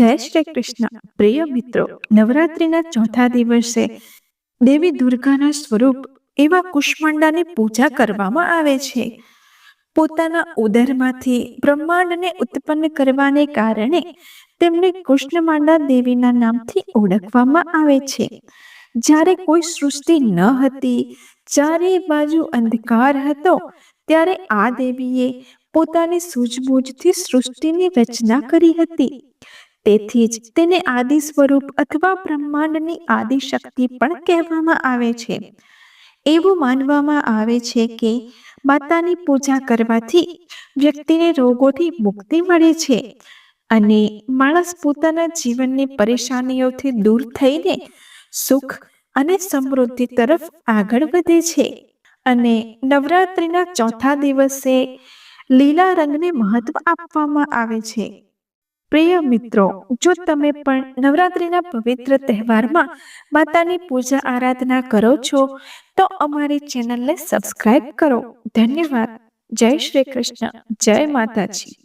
જય શ્રી કૃષ્ણ. પ્રિય મિત્રો, નવરાત્રિના ચોથા દિવસે દેવી દુર્ગાના સ્વરૂપ એવા કુષ્માંડાની પૂજા કરવામાં આવે છે. પોતાના ઉદરમાંથી બ્રહ્માંડને ઉત્પન્ન કરવાને કારણે તેમને કૃષ્ણમાંડા દેવીના નામથી ઓળખવામાં આવે છે. જ્યારે કોઈ સૃષ્ટિ ન હતી ચારે બાજુ અંધકાર હતો, ત્યારે આ દેવીએ પોતાની સૂઝબૂઝથી સૃષ્ટિની રચના કરી હતી. તેથી જ તેને આદિ સ્વરૂપ અથવા બ્રહ્માંડની આદિ શક્તિ પણ કહેવામાં આવે છે. એવું માનવામાં આવે છે કે માતાની પૂજા કરવાથી વ્યક્તિને રોગોથી મુક્તિ મળે છે અને માણસ પોતાના જીવનની પરેશાનીઓથી દૂર થઈને સુખ અને સમૃદ્ધિ તરફ આગળ વધે છે. અને નવરાત્રિના ચોથા દિવસે લીલા રંગને મહત્વ આપવામાં આવે છે. પ્રિય મિત્રો, જો તમે પણ નવરાત્રિના પવિત્ર તહેવારમાં માતાની પૂજા આરાધના કરો છો, તો અમારી ચેનલને સબસ્ક્રાઇબ કરો. ધન્યવાદ. જય શ્રી કૃષ્ણ. જય માતાજી.